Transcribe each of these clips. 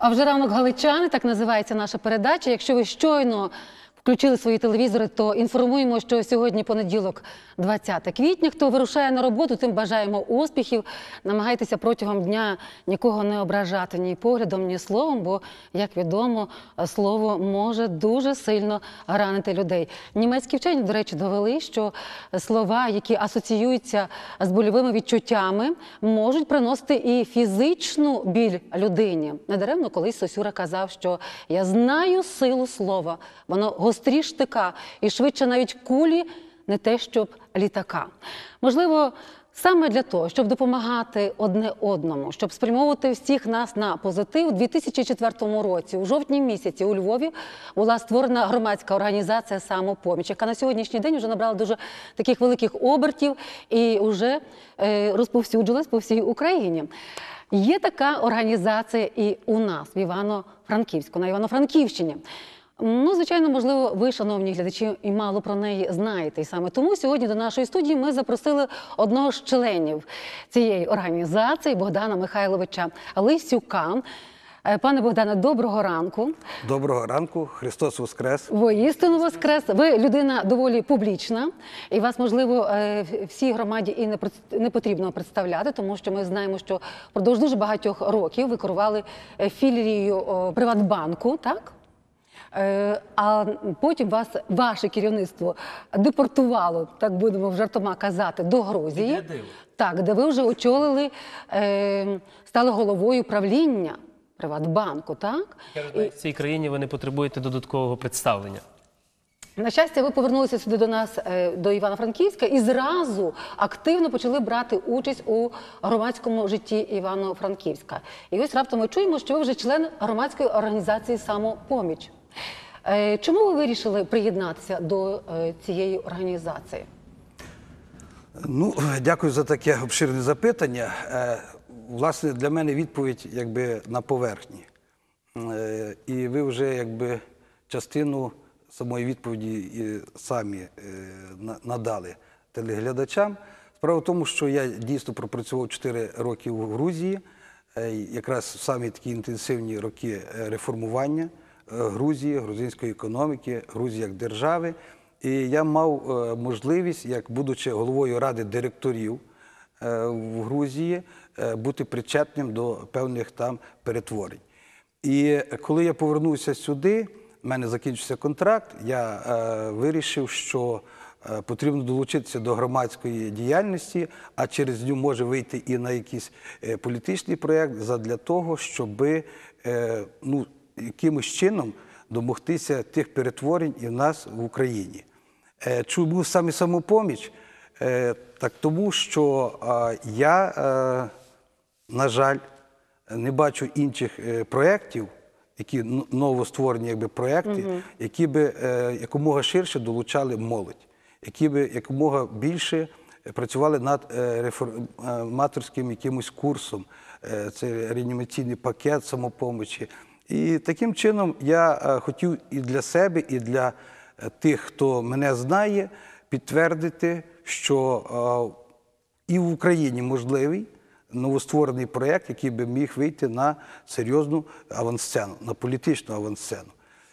А вже ранок галичани, так називається наша передача. Якщо ви щойно включили свої телевізори, то інформуємо, що сьогодні понеділок, 20 квітня. Хто вирушає на роботу, тим бажаємо успіхів. Намагайтеся протягом дня нікого не ображати ні поглядом, ні словом, бо, як відомо, слово може дуже сильно ранити людей. Німецькі вчені, до речі, довели, що слова, які асоціюються з больовими відчуттями, можуть приносити і фізичну біль людині. Недаремно колись Сосюра казав, що я знаю силу слова, воно гострі штика і швидше навіть кулі, не те, щоб літака. Можливо, саме для того, щоб допомагати одне одному, щоб спрямовувати всіх нас на позитив, у 2004 році, у жовтні місяці, у Львові була створена громадська організація самопоміч, яка на сьогоднішній день вже набрала дуже таких великих обертів і вже е, розповсюджилась по всій Україні. Є така організація і у нас в Івано-Франківську, на Івано-Франківщині. Ну, звичайно, можливо, ви, шановні глядачі, і мало про неї знаєте. І саме тому сьогодні до нашої студії ми запросили одного з членів цієї організації Богдана Михайловича Лисюка. Е, Пане Богдане, доброго ранку. Доброго ранку, Христос Воскрес. Воістину воскрес. Ви людина доволі публічна, і вас, можливо, е, всій громаді і не потрібно представляти, тому що ми знаємо, що впродовж дуже багатьох років ви керували е, філією Приватбанку, так? Е, А потім вас ваше керівництво депортувало, так будемо жартома казати, до Грузії. Так, де ви вже очолили, е, стали головою правління Приватбанку, так? Знаю, в цій країні ви не потребуєте додаткового представлення. На щастя, ви повернулися сюди до нас е, до Івано-Франківська і зразу активно почали брати участь у громадському житті Івано-Франківська. І ось раптом ми чуємо, що ви вже член громадської організації Самопоміч. Е, Чому ви вирішили приєднатися до е, цієї організації? Ну, дякую за таке обширне запитання. Е, Власне, для мене відповідь якби на поверхні. І ви вже якби частину самої відповіді самі надали телеглядачам. Справа в тому, що я дійсно пропрацював 4 роки в Грузії, якраз самі такі інтенсивні роки реформування Грузії, грузинської економіки, Грузії як держави. І я мав е, можливість, як будучи головою ради директорів е, в Грузії, е, бути причетним до певних там перетворень. І коли я повернувся сюди, в мене закінчився контракт, я вирішив, що потрібно долучитися до громадської діяльності, а через нього може вийти і на якийсь політичний проєкт задля того, щоб е, ну, якимось чином домогтися тих перетворень і в нас в Україні. Е, Чому саме самопоміч? Е, Так тому, що я, е, на жаль, не бачу інших проєктів, які новостворені якби, проєкти, які би якомога ширше долучали молодь, які би якомога більше працювали над реформаторським якимось курсом. Це реанімаційний пакет самопомочі. І таким чином я е, хотів і для себе, і для е, тих, хто мене знає, підтвердити, що е, і в Україні можливий новостворений проєкт, який би міг вийти на серйозну авансцену, на політичну авансцену.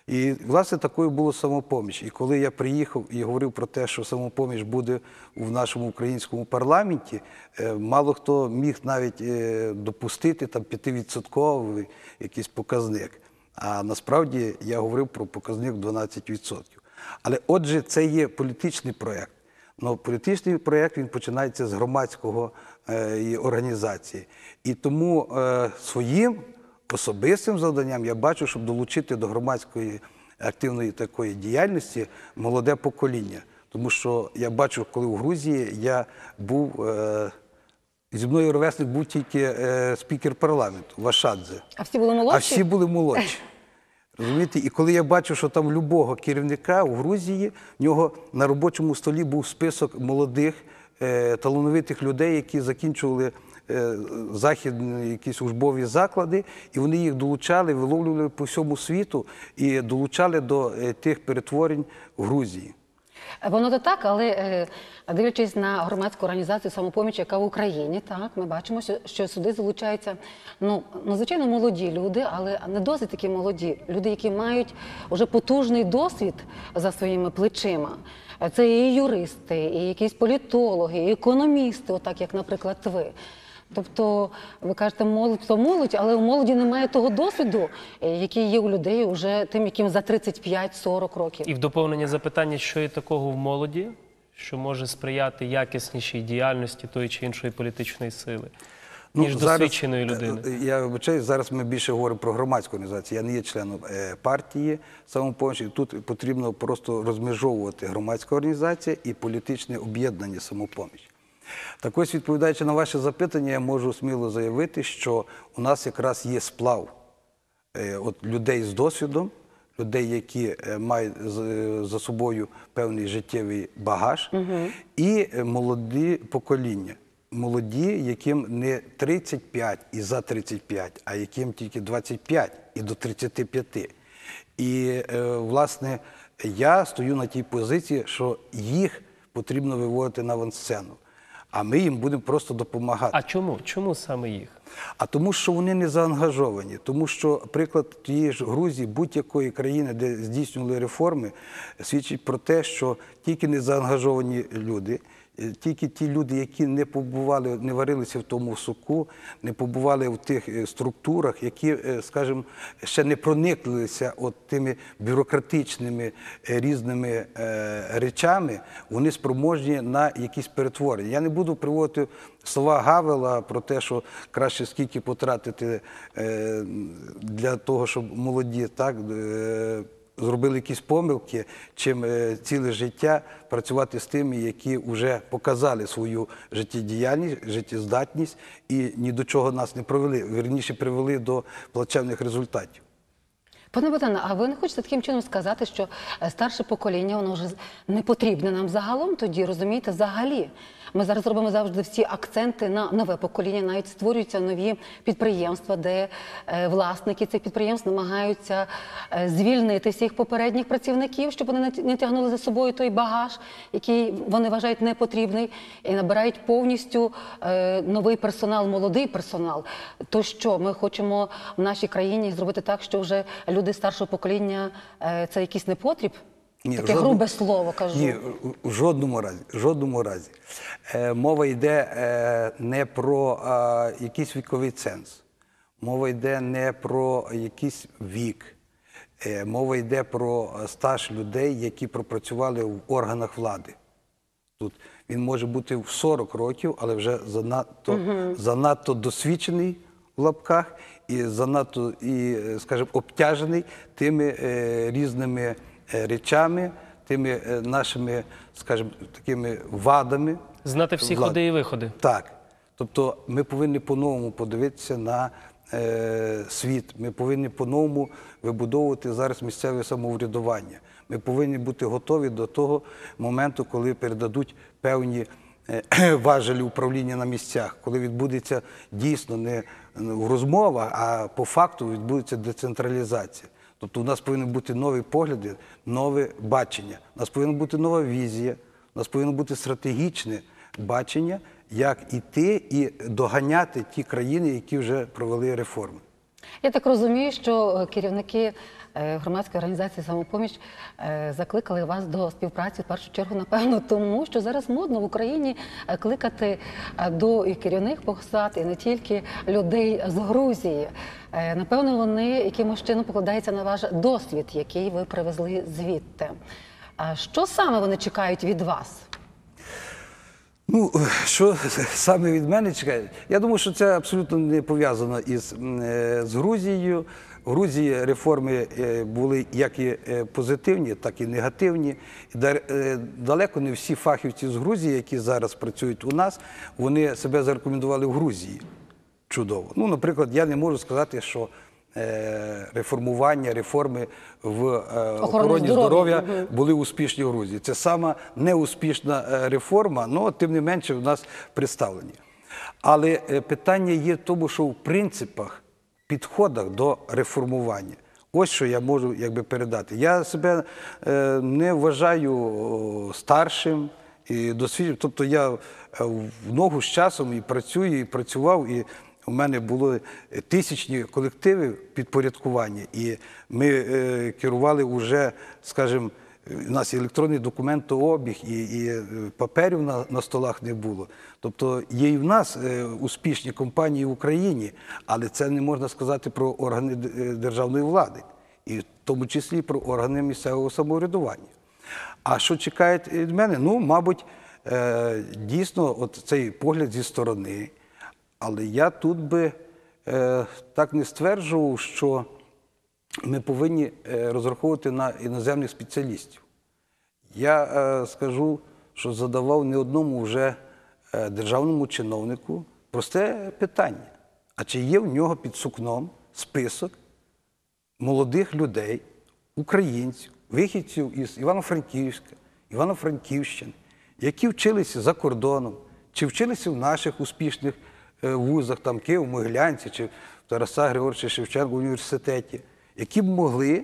І, власне, такою було самопоміч. І коли я приїхав і говорив про те, що самопоміч буде в нашому українському парламенті, е, мало хто міг навіть е, допустити там 5% якийсь показник. А насправді я говорив про показник 12%. Але отже, це є політичний проєкт. Ну, політичний проєкт він починається з громадського е, організації. І тому своїм особистим завданням я бачу, щоб долучити до громадської активної такої діяльності молоде покоління. Тому що я бачу, коли в Грузії я був. Е, Зі мною ровесник був тільки е, спікер парламенту Вашадзе. А всі були молодші? А всі були молодші. Розумієте? І коли я бачу, що там любого керівника у Грузії, в нього на робочому столі був список молодих е, талановитих людей, які закінчували західні якісь службові заклади, і вони їх долучали, виловлювали по всьому світу і долучали до е, тих перетворень в Грузії. Воно то так, але е, дивлячись на громадську організацію самопоміч, яка в Україні, так ми бачимо, що, сюди залучаються ну надзвичайно молоді люди, але не досить такі молоді. Люди, які мають вже потужний досвід за своїми плечима. Е, Це і юристи, і якісь політологи, і економісти, отак як, наприклад, ви. Тобто, ви кажете, молодь то молодь, але у молоді немає того досвіду, е, який є у людей уже тим, яким за 35-40 років. І в доповнення запитання, що є такого в молоді, що може сприяти якіснішій діяльності тої чи іншої політичної сили, ніж досвідченої людини. е, Я вибачаю, зараз ми більше говоримо про громадську організацію. Я не є членом е, партії самопомочі. Тут потрібно просто розмежовувати громадська організація і політичне об'єднання самопоміч. Так ось, відповідаючи на ваше запитання, я можу сміло заявити, що у нас якраз є сплав е, от людей з досвідом, людей, які е, мають за собою певний життєвий багаж, і е, молоді покоління. Молоді, яким не 35 і за 35, а яким тільки 25 і до 35. І, е, власне, я стою на тій позиції, що їх потрібно виводити на авансцену, а ми їм будемо просто допомагати. А чому? Чому саме їх? А тому, що вони не заангажовані, тому що приклад тієї ж Грузії, будь-якої країни, де здійснювали реформи, свідчить про те, що тільки не заангажовані люди, тільки ті люди, які не побували, не варилися в тому соку, не побували в тих е, структурах, які, е, скажімо, ще не прониклися от тими бюрократичними е, різними е, речами, вони спроможні на якісь перетворення. Я не буду приводити слова Гавела про те, що краще скільки потратити е, для того, щоб молоді так е, зробили якісь помилки, чим е, ціле життя працювати з тими, які вже показали свою життєдіяльність, життєздатність і ні до чого нас не провели, вірніше привели до плачевних результатів. Пане Богдане, а ви не хочете таким чином сказати, що е, старше покоління воно вже не потрібне нам загалом тоді, розумієте, взагалі. Ми зараз робимо завжди всі акценти на нове покоління, навіть створюються нові підприємства, де е, власники цих підприємств намагаються е, звільнити всіх попередніх працівників, щоб вони не тягнули за собою той багаж, який вони вважають непотрібний, і набирають повністю е, новий персонал, молодий персонал. То що ми хочемо в нашій країні зробити так, що вже люди старшого покоління це якийсь непотріб? Таке жодному- грубе слово кажу. Ні, у жодному разі. в Жодному разі. Е, мова йде е, не про е, якийсь віковий ценз. Мова йде не про якийсь вік. Е, мова йде про стаж людей, які пропрацювали в органах влади. Тут він може бути в 40 років, але вже занадто, занадто досвідчений в лапках і занадто, і, е, скажімо, обтяжений тими е, різними речами, тими е, нашими, скажімо, такими вадами. Знати всі влади. ходи і виходи. Так. Тобто ми повинні по-новому подивитися на е, світ. Ми повинні по-новому вибудовувати зараз місцеве самоврядування. Ми повинні бути готові до того моменту, коли передадуть певні е, важелі управління на місцях, коли відбудеться дійсно не в розмовах, а по факту відбудеться децентралізація. Тобто у нас повинні бути нові погляди, нове бачення. У нас повинна бути нова візія, у нас повинно бути стратегічне бачення, як іти і доганяти ті країни, які вже провели реформи. Я так розумію, що е, керівники е, громадської організації самопоміч е, закликали вас до співпраці в першу чергу, напевно, тому що зараз модно в Україні кликати до керівних посад, і не тільки людей з Грузії. Напевно, вони якимось чином покладаються на ваш досвід, який ви привезли звідти. Що саме вони чекають від вас? Ну, що саме від мене чекає? Я думаю, що це абсолютно не пов'язано із е, з Грузією. В Грузії реформи е, були як і е, позитивні, так і негативні. Далеко не всі фахівці з Грузії, які зараз працюють у нас, вони себе зарекомендували в Грузії. Чудово. Ну, наприклад, я не можу сказати, що реформування, реформи в е, охороні здоров'я. були успішні в Грузії. Це сама неуспішна е, реформа, але тим не менше в нас представлені. Але е, питання є в тому, що в принципах, підходах до реформування Ось що я можу якби, передати. Я себе е, не вважаю старшим і досвідченим. Тобто я е, в ногу з часом і працюю, і працював, і у мене були тисячні колективи підпорядкування, і ми е, керували вже, скажімо, у нас електронний документообіг, і, е, паперів на, столах не було. Тобто є і в нас е, успішні компанії в Україні, але це не можна сказати про органи е, державної влади, і в тому числі про органи місцевого самоврядування. А що чекає від мене? Ну, мабуть, е, дійсно, цей погляд зі сторони. Але я тут би е, так не стверджував, що ми повинні е, розраховувати на іноземних спеціалістів. Я е, скажу, що задавав не одному вже е, державному чиновнику просте питання: а чи є в нього під сукном список молодих людей, українців, вихідців із Івано-Франківська, Івано-Франківщини, які вчилися за кордоном, чи вчилися в наших успішних вузах, там Київ-Могилянці, чи в Тараса Григоровича Шевченка університеті, які б могли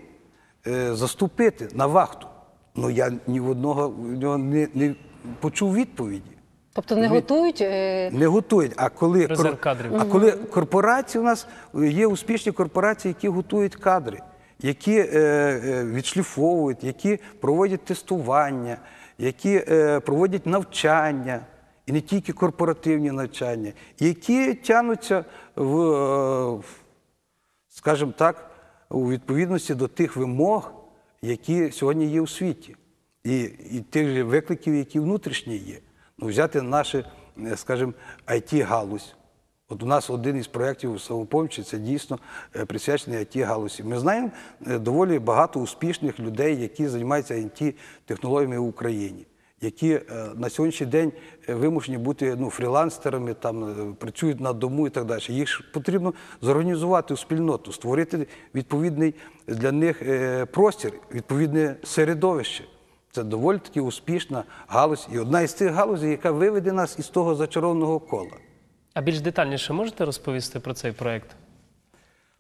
е, заступити на вахту. Ну я ні в одного в нього не, не почув відповіді. Тобто не готують. е, Не готують. А коли, Резерв кадрів. а коли корпорації у нас є успішні корпорації, які готують кадри, які е, е, відшліфовують, які проводять тестування, які е, проводять навчання, і не тільки корпоративні навчання, які тягнуться в, е, скажімо так, у відповідності до тих вимог, які сьогодні є у світі, і, і тих же викликів, які внутрішні є. Ну, взяти наше, е, скажімо, IT-галузь. От у нас один із проєктів самопомочі це дійсно е, присвячений IT-галузі. Ми знаємо доволі багато успішних людей, які займаються IT-технологіями в Україні, які е, на сьогоднішній день е, вимушені бути ну, фрілансерами, там, е, працюють на дому і так далі. Їх потрібно зорганізувати у спільноту, створити відповідний для них простір, відповідне середовище. Це доволі таки успішна галузь і одна із тих галузей, яка виведе нас із того зачарованого кола. А більш детальніше можете розповісти про цей проект?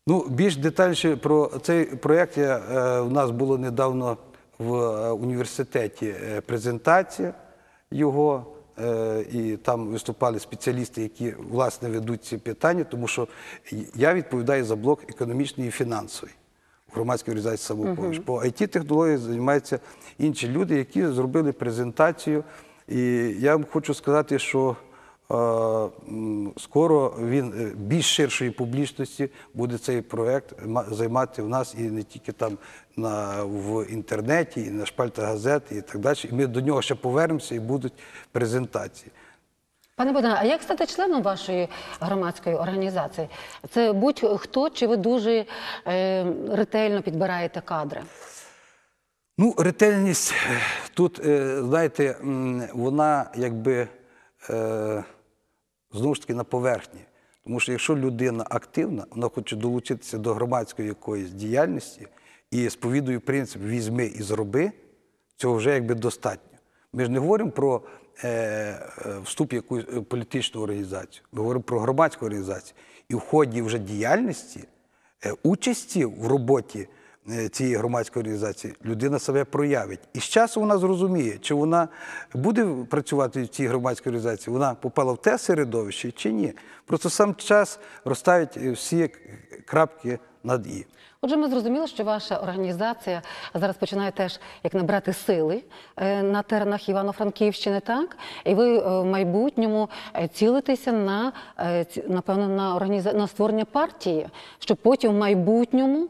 Ну, більш детальніше про цей проєкт я, е, у нас було недавно в е, університеті е, презентація його, е, і там виступали спеціалісти, які власне ведуть ці питання, тому що я відповідаю за блок економічний і фінансовий в громадській організації самопоміч. По it технології займаються інші люди, які зробили презентацію. І я вам хочу сказати, що Скоро він е, більш ширшої публічності буде цей проект займати в нас і не тільки там на, в інтернеті, і на шпальтах газет і так далі. І ми до нього ще повернемося і будуть презентації. Пане Богдане, а як стати членом вашої громадської організації? Це будь-хто, чи ви дуже е, ретельно підбираєте кадри? Ну, ретельність е, тут, е, знаєте, вона якби е, знову ж таки на поверхні. Тому що якщо людина активна, вона хоче долучитися до громадської якоїсь діяльності і сповідує принцип візьми і зроби, цього вже якби достатньо. Ми ж не говоримо про е, е, вступ в якусь е, політичну організацію, ми говоримо про громадську організацію. І в ході вже діяльності, участі в роботі цієї громадської організації людина себе проявить. І з часу вона зрозуміє, чи вона буде працювати в цій громадській організації, вона попала в те середовище чи ні. Просто сам час розставить е, всі крапки над і. Отже, ми зрозуміли, що ваша організація зараз починає теж як набрати сили е, на теренах Івано-Франківщини, так? І ви е, в майбутньому е, цілитеся на е, напевно на організа... на створення партії, щоб потім в майбутньому е,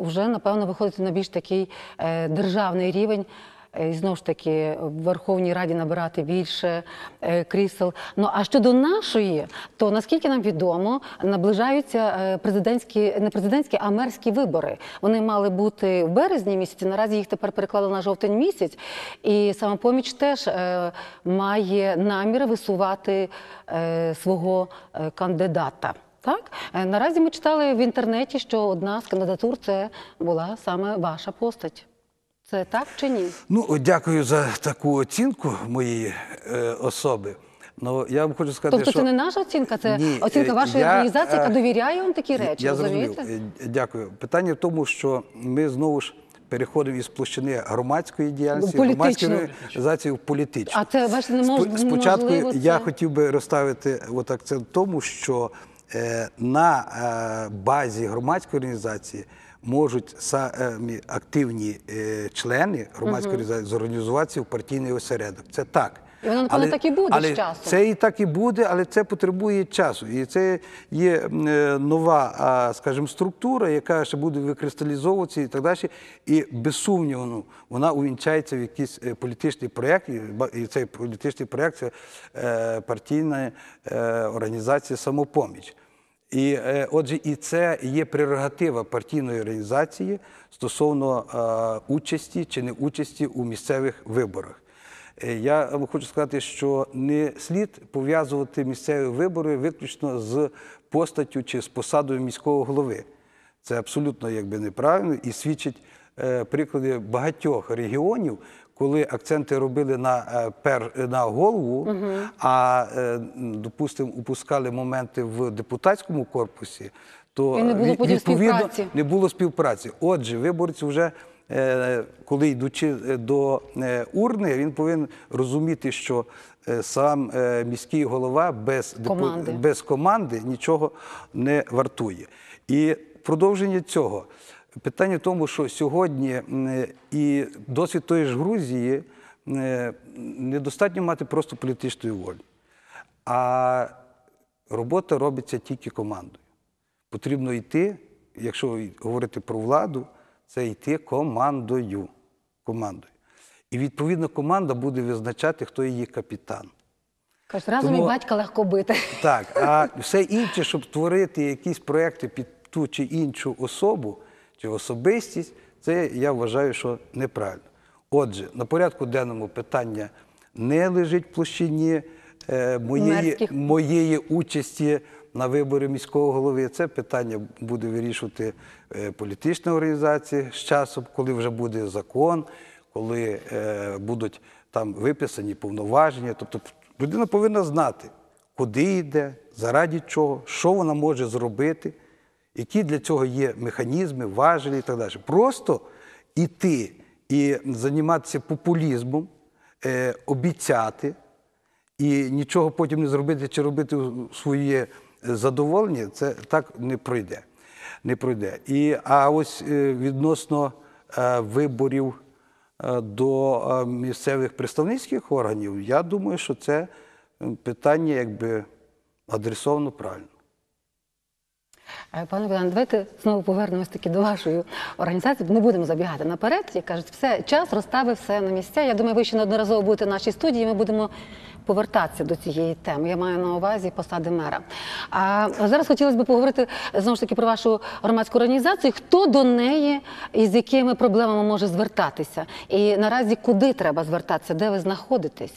вже напевно виходити на більш такий е, державний рівень. е, І знову ж таки в Верховній Раді набирати більше е, крісел. Ну а щодо нашої, то наскільки нам відомо, наближаються е, президентські, не президентські, а мерські вибори. Вони мали бути в березні місяці. Наразі їх тепер переклали на жовтень місяць. І самопоміч теж е, має намір висувати е, свого е, кандидата. Так Е, наразі ми читали в інтернеті, що одна з кандидатур це була саме ваша постать. Це так чи ні? Ну, дякую за таку оцінку моєї е, особи. Ну, я вам хочу сказати, Тобто що... це не наша оцінка, це Ні, оцінка е, вашої я, організації, яка е, довіряє вам такі речі. Я розумієте? Е, Дякую. Питання в тому, що ми знову ж переходимо із площини громадської діяльності, громадської організації в політичну. А це, бачите, не мож- Спо- Спочатку неможливо я це. хотів би розставити от акцент в тому, що на е, базі громадської організації можуть самі активні е, члени громадської організації зорганізуватися в партійний осередок. Це так. І воно, напевно, так і буде з але часом. Це і так і буде, але це потребує часу. І це є е, нова, скажімо, структура, яка ще буде викристалізовуватися і так далі. І без сумніву, ну, вона увінчається в якийсь е, політичний проєкт, і цей політичний проєкт це е, партійна організація самопоміч. І отже, і це є прерогатива партійної організації стосовно участі чи не участі у місцевих виборах. Е, Я вам хочу сказати, що не слід пов'язувати місцеві вибори виключно з постаттю чи з посадою міського голови. Це абсолютно якби неправильно і свідчить е, приклади багатьох регіонів, коли акценти робили на, е, пер, на голову, а, е, допустимо, упускали моменти в депутатському корпусі, то І не було відповідно співпраці. не було співпраці. Отже, виборець вже, коли йдучи е, до е, урни, він повинен розуміти, що е, сам е, міський голова без, Команди. без команди нічого не вартує. І продовження цього питання в тому, що сьогодні і досвід тої ж Грузії е, недостатньо мати просто політичної волі. А робота робиться тільки командою. Потрібно йти, якщо говорити про владу, це йти командою. командою. І відповідно команда буде визначати, хто її капітан. Кажуть, разом Тому- і батька легко бити. Так, а все інше, щоб створити якісь проекти під ту чи іншу особу чи особистість, це я вважаю, що неправильно. Отже, на порядку денному питання не лежить в площині е, моєї, моєї участі на виборі міського голови. Це питання буде вирішувати е, політична організація з часом, коли вже буде закон, коли е, будуть там виписані повноваження. Тобто людина повинна знати, куди йде, заради чого, що вона може зробити, які для цього є механізми, важелі і так далі. Просто йти і займатися популізмом, е, обіцяти і нічого потім не зробити чи робити своє задоволення, це так не пройде. Не пройде. І, а ось е, відносно е, виборів е, до місцевих представницьких органів, я думаю, що це питання якби адресовано правильно. Е, Пане Богдан, давайте знову повернемось таки до вашої організації. Не будемо забігати наперед. Як кажуть, все час розставив все на місця. Я думаю, ви ще неодноразово будете в нашій студії. Ми будемо повертатися до цієї теми. Я маю на увазі посади мера. А зараз хотілося б поговорити знову ж таки про вашу громадську організацію. Хто до неї і з якими проблемами може звертатися? І наразі куди треба звертатися? Де ви знаходитесь?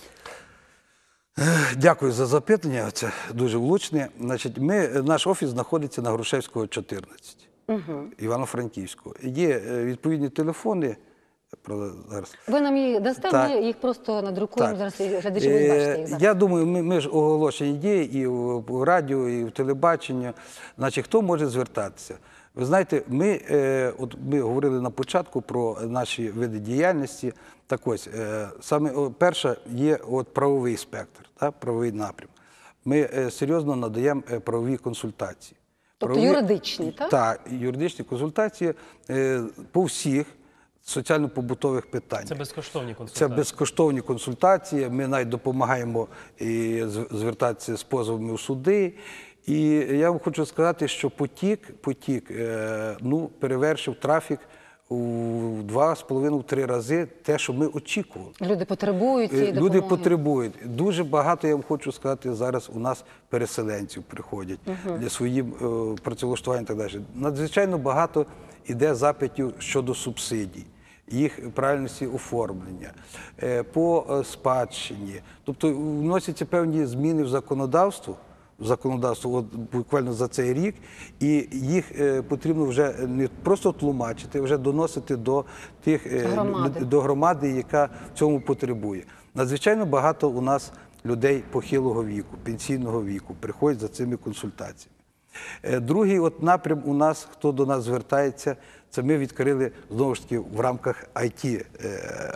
Дякую за запитання. Це дуже влучне. Значить, ми, наш офіс знаходиться на Грушевського, 14, Івано-Франківського. Є е, відповідні телефони. Правда, зараз. Ви нам їх дасте, Так. ми їх просто надрукуємо. Так. Зараз глядачі будуть бачити їх Е, зараз. Я думаю, ми, ми ж оголошені є і в радіо, і в телебаченні. Значить, хто може звертатися? Ви знаєте, ми, е, от ми говорили на початку про наші види діяльності. Так ось, е, саме о, перша є от правовий спектр, та, правовий напрям. Ми е, серйозно надаємо правові консультації. Тобто юридичні, так? Так, юридичні консультації е, по всіх соціально-побутових питаннях. Це безкоштовні Це консультації. безкоштовні консультації. Ми навіть допомагаємо і звертатися з позовами у суди. І я вам хочу сказати, що потік, потік е, ну, перевершив трафік у два з половиною три рази те, що ми очікували. Люди потребують цієї Е, допомоги. Люди потребують. Дуже багато, я вам хочу сказати, зараз у нас переселенців приходять для своїм е, працевлаштування і так далі. Надзвичайно багато іде запитів щодо субсидій, їх правильності оформлення, е, по спадщині. Тобто вносяться певні зміни в законодавство. Законодавство от буквально за цей рік, і їх е, потрібно вже не просто тлумачити, вже доносити до тих е, Громади. до громади, яка в цьому потребує. Надзвичайно багато у нас людей похилого віку, пенсійного віку, приходять за цими консультаціями. Е, Другий от напрям у нас, хто до нас звертається, це ми відкрили знову ж таки в рамках IT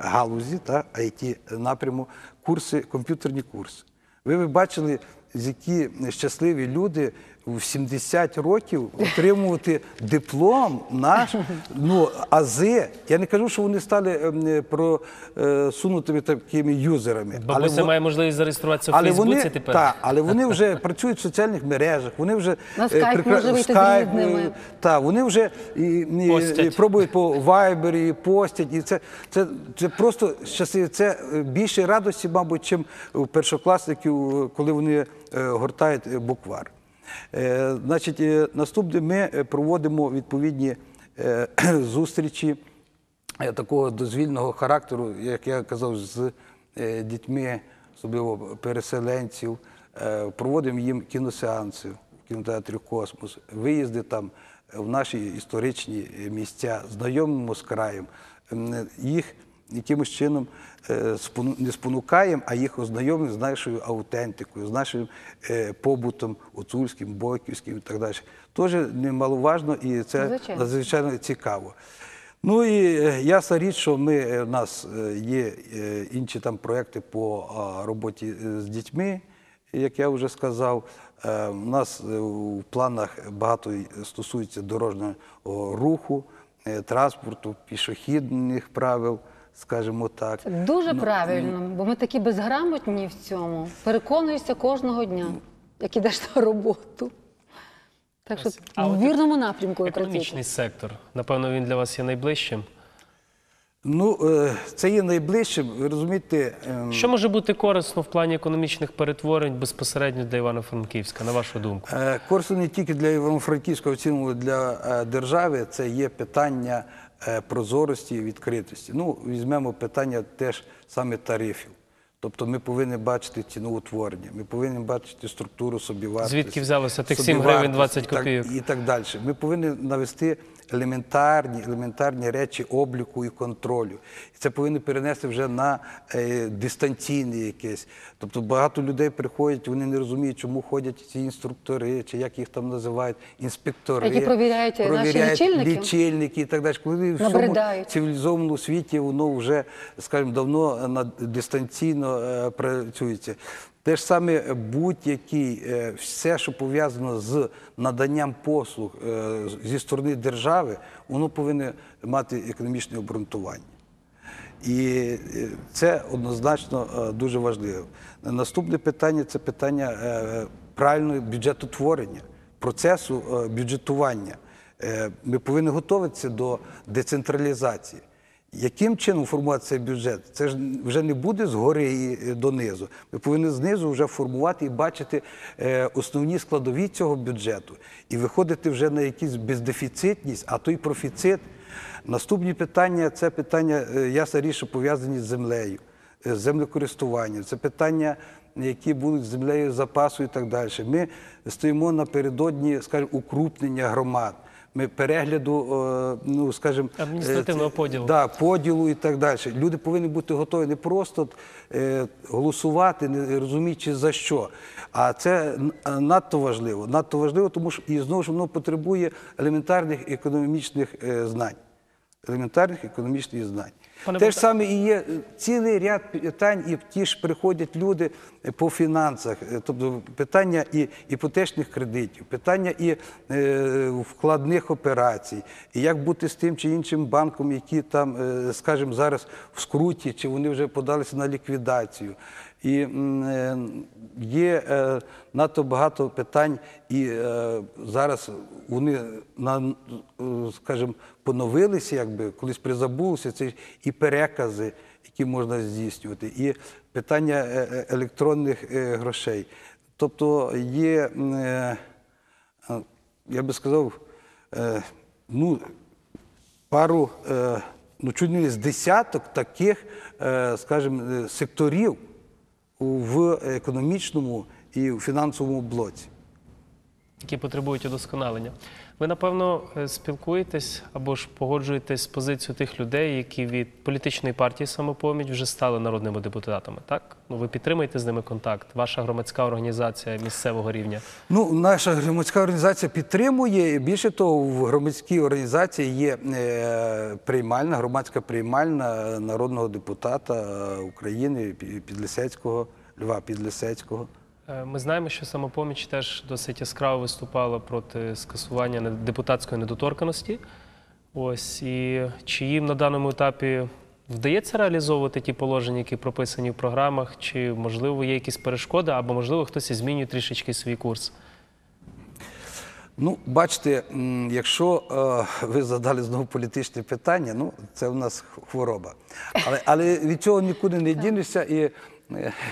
галузі та IT напряму курси, комп'ютерні курси. Ви б бачили, які щасливі люди в 70 років отримувати диплом наш, ну, ази. Я не кажу, що вони стали ем, просунутими такими юзерами. Бабуся во- має можливість зареєструватися в але Фейсбуці вони, тепер. та, але вони вже працюють в соціальних мережах, вони вже На е, скайп прикра- може вийти з скайп, рідними. е, та, вони вже і, і, пробують по вайбері, постять. І це, це, це просто щасливі. Це е, більше радості, мабуть, чим у першокласників, е, коли вони е, гортають е, буквар. Е, Значить, е, наступне ми е, проводимо відповідні зустрічі такого дозвільного характеру, як я казав, з дітьми, особливо переселенців. Проводимо їм кіносеанси в кінотеатрі Космос, виїзди там в наші історичні місця, знайомимо з краєм. Їх якимось чином е, не спонукаємо, а їх ознайомимо з нашою аутентикою, з нашим е, побутом гуцульським, бойківським і так далі. Теж немаловажно і це Звичайно. надзвичайно цікаво. Ну і е, ясна річ, що ми, у нас є інші там проекти по роботі з дітьми, як я вже сказав. У нас в планах багато стосується дорожнього руху, транспорту, пішохідних правил, скажімо так. Це дуже правильно, бо ми такі безграмотні в цьому. Переконуєшся кожного дня, як ідеш на роботу. Так що А в вірному напрямку Економічний працюєте. Економічний сектор. Напевно, він для вас є найближчим. Ну, е, це є найближчим, ви розумієте. ем, Що може бути корисно в плані економічних перетворень безпосередньо для Івано-Франківська, на вашу думку? Е, Корисно не тільки для Івано-Франківського, в цілому для е, держави, це є питання прозорості і відкритості. Ну, візьмемо питання теж саме тарифів. Тобто ми повинні бачити ціноутворення, ми повинні бачити структуру собівартості. Звідки взялося тих 7 гривень 20 собівартості і так- копійок? І так далі. Ми повинні навести елементарні, елементарні речі обліку і контролю. І це повинні перенести вже на е, дистанційне якесь. Тобто багато людей приходять, вони не розуміють, чому ходять ці інструктори, чи як їх там називають, інспектори. Які провіряють наші лічильники? лічильники і так далі. Коли в всьому цивілізованому світі воно вже, скажімо, давно на дистанційно е, працюється. Те ж саме будь-який, е, все, що пов'язано з наданням послуг е, зі сторони держави, воно повинно мати економічне обґрунтування. І е, це однозначно дуже важливо. Наступне питання це питання правильного бюджетотворення, процесу бюджетування. Ми повинні готуватися до децентралізації. Яким чином формувати цей бюджет? Це ж вже не буде згори і е, донизу. Ми повинні знизу вже формувати і бачити е, основні складові цього бюджету і виходити вже на якісь бездефіцитність, а то й профіцит. Наступні питання це питання, е, ясна річ, пов'язані з землею, з землекористуванням. Це питання, які будуть з землею запасу і так далі. Ми стоїмо напередодні, скажімо, укрупнення громад. Ми перегляду, е, ну скажімо, е, Адміністративного поділу. Да, поділу і так далі. Люди повинні бути готові не просто е, голосувати, не розуміючи за що. А це надто важливо. Надто важливо, тому що і знову ж воно потребує елементарних економічних знань. Елементарних економічних знань. Пане Те ж саме і є е, цілий ряд питань, і ті ж приходять люди е, по фінансах, е, тобто питання і іпотечних кредитів, питання і е, вкладних операцій, і як бути з тим чи іншим банком, які там, е, скажімо, зараз в скруті, чи вони вже подалися на ліквідацію. І е, є е, надто багато питань, і е, зараз вони скажімо, поновилися, якби колись призабулися, це і перекази, які можна здійснювати, і питання електронних грошей. Тобто є, я би сказав, ну, пару, ну чуть не з десяток таких, скажімо, секторів в економічному і фінансовому блоці. які потребують удосконалення. Ви, напевно, е, спілкуєтесь або ж погоджуєтесь з позицією тих людей, які від політичної партії самопоміч вже стали народними депутатами, так? Ну, ви підтримуєте з ними контакт, ваша громадська організація місцевого рівня. Ну, наша громадська організація підтримує. Більше того, в громадській організації є е, приймальна, громадська приймальна народного депутата України Пі- Підлісецького, Льва Підлісецького. Е, Ми знаємо, що самопоміч теж досить яскраво виступала проти скасування депутатської недоторканості. Ось і чи їм на даному етапі вдається реалізовувати ті положення, які прописані в програмах, чи можливо є якісь перешкоди, або можливо хтось і змінює трішечки свій курс? Ну, бачите, якщо е, ви задали знову політичне питання, ну це в нас хвороба. Але, але від цього нікуди не дінешся. І,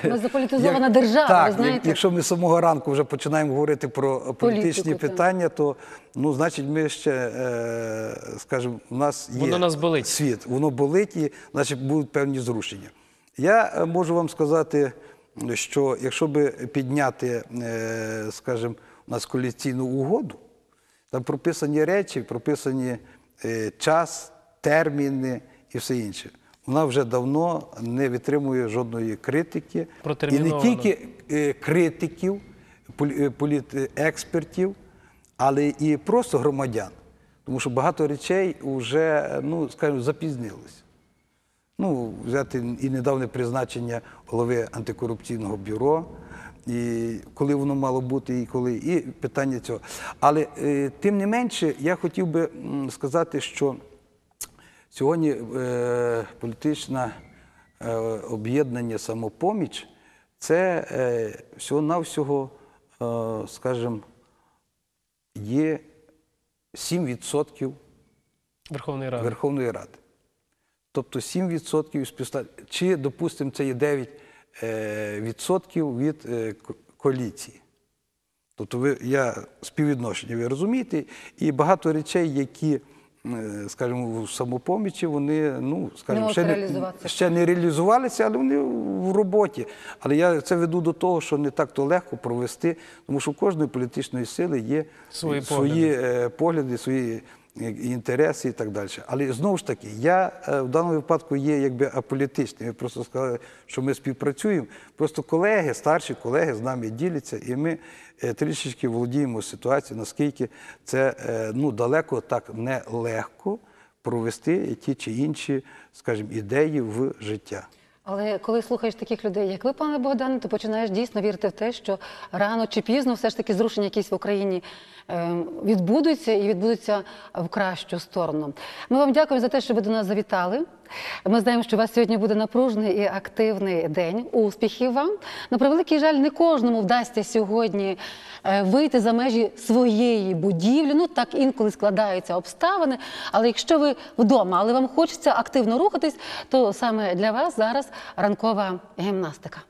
заполітизована як- держава, так, ви знаєте. Якщо ми з самого ранку вже починаємо говорити про політичні Політику, так. питання, то ну, значить, ми ще, е, скажімо, у нас є Воно нас болить. світ, воно болить і значить будуть певні зрушення. Я е, можу вам сказати, що якщо би підняти, е, скажімо, у нас коаліційну угоду, там прописані речі, прописані е, час, терміни і все інше. Вона вже давно не витримує жодної критики. І не тільки е, критиків, е, політекспертів, але і просто громадян. Тому що багато речей вже, ну, скажімо, запізнилися. Ну, взяти і недавнє призначення голови антикорупційного бюро, і коли воно мало бути, і коли, і питання цього. Але е, тим не менше, я хотів би сказати, що сьогодні е, політичне е, об'єднання самопоміч це е, всього-навсього, е, скажімо, є 7% Верховної Ради. Верховної Ради. Тобто 7% співста... Чи, допустимо, це є 9% е, відсотків від е, коаліції. Тобто ви, я співвідношення, ви розумієте, і багато речей, які, скажімо, в самопомічі, вони, ну, скажімо, ще, не, ще не реалізувалися, але вони в роботі. Але я це веду до того, що не так то легко провести, тому що у кожної політичної сили є Свої свої е, погляди, свої е, інтереси і так далі. Але знову ж таки, я е, в даному випадку є якби аполітичним. Ви просто сказали, що ми співпрацюємо. Просто колеги, старші колеги з нами діляться, і ми е, трішечки володіємо ситуацією, наскільки це е, ну, далеко так нелегко провести ті чи інші, скажімо, ідеї в життя. Але коли слухаєш таких людей, як ви, пане Богдане, то починаєш дійсно вірити в те, що рано чи пізно все ж таки зрушення якісь в Україні е, відбудуться і відбудуться в кращу сторону. Ми вам дякуємо за те, що ви до нас завітали. Ми знаємо, що у вас сьогодні буде напружений і активний день. Успіхів вам. На превеликий жаль, не кожному вдасться сьогодні е, вийти за межі своєї будівлі. Ну так інколи складаються обставини. Але якщо ви вдома, але вам хочеться активно рухатись, то саме для вас зараз ранкова гімнастика.